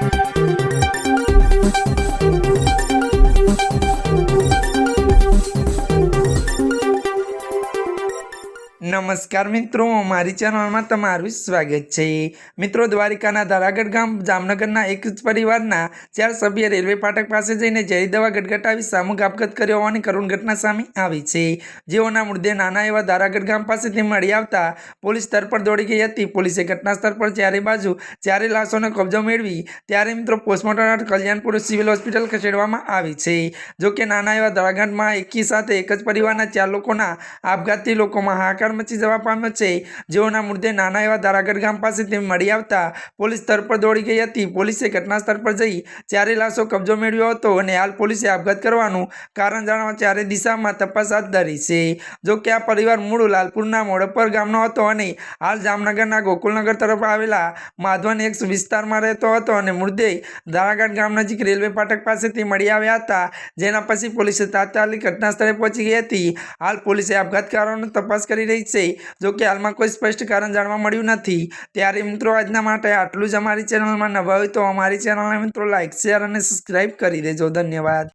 Thank you. નમસ્કાર મિત્રો, મારી ચેનલમાં તમારું સ્વાગત છે. મિત્રો, દ્વારિકાના ધારાગઢ ગામ જામનગરના એક જ પરિવારના ચાર સભ્ય રેલવે ફાટક પાસે જઈને ઝેરી દવા ગટગટાવી સામૂહિક આપઘાત કર્યો હોવાની કરુણ ઘટના સામે આવી છે. જેઓના મૃતદેહ નાના એવા ધારાગઢ ગામ પાસેથી મળી આવતા પોલીસ સ્થળ પર દોડી ગઈ હતી. પોલીસે ઘટના સ્થળ પર ચારે બાજુ ચારે લાશોનો કબજો મેળવી ત્યારે મિત્રો પોસ્ટમોર્ટમ કલ્યાણપુર સિવિલ હોસ્પિટલ ખસેડવામાં આવી છે. જોકે નાના એવા ધારાગઢમાં એકી સાથે એક જ પરિવારના ચાર લોકોના આપઘાતથી લોકોમાં હાહાકાર મચી જવા પામ્યો છે. જેઓના મૃતદેહ નાના એવા ધારાગઢ ગામ પાસેથી મળી આવતા પોલીસ સ્થળ પર દોડી ગઈ હતી. પોલીસે ઘટના સ્થળ પર જઈ ચારે લાશો કબજો મેળવ્યો હતો અને હાલ પોલીસે આપઘાત કરવાનું કારણ જાણવા ચારે દિશામાં તપાસ હાથ ધરી છે. જો કે આ પરિવાર મૂળ લાલપુરના મોડપર ગામનો હતો અને હાલ જામનગરના ગોકુલનગર તરફ આવેલા માધવન એક વિસ્તારમાં રહેતો હતો અને મૃતદેહ ધારાગઢ ગામ નજીક રેલવે ફાટક પાસેથી મળી આવ્યા હતા. જેના પછી પોલીસે તાત્કાલિક ઘટના સ્થળે પહોંચી ગઈ હતી. હાલ પોલીસે આપઘાતકારોની તપાસ કરી રહી છે. જો કે હાલમાં કોઈ સ્પષ્ટ કારણ જાણવા મળ્યું નથી, ત્યારે મિત્રો આજના માટે આટલું જ અમારી ચેનલમાં નવા હોય તો અમારી ચેનલને મિત્રો લાઇક શેર અને સબસ્ક્રાઈબ કરી દેજો. ધન્યવાદ.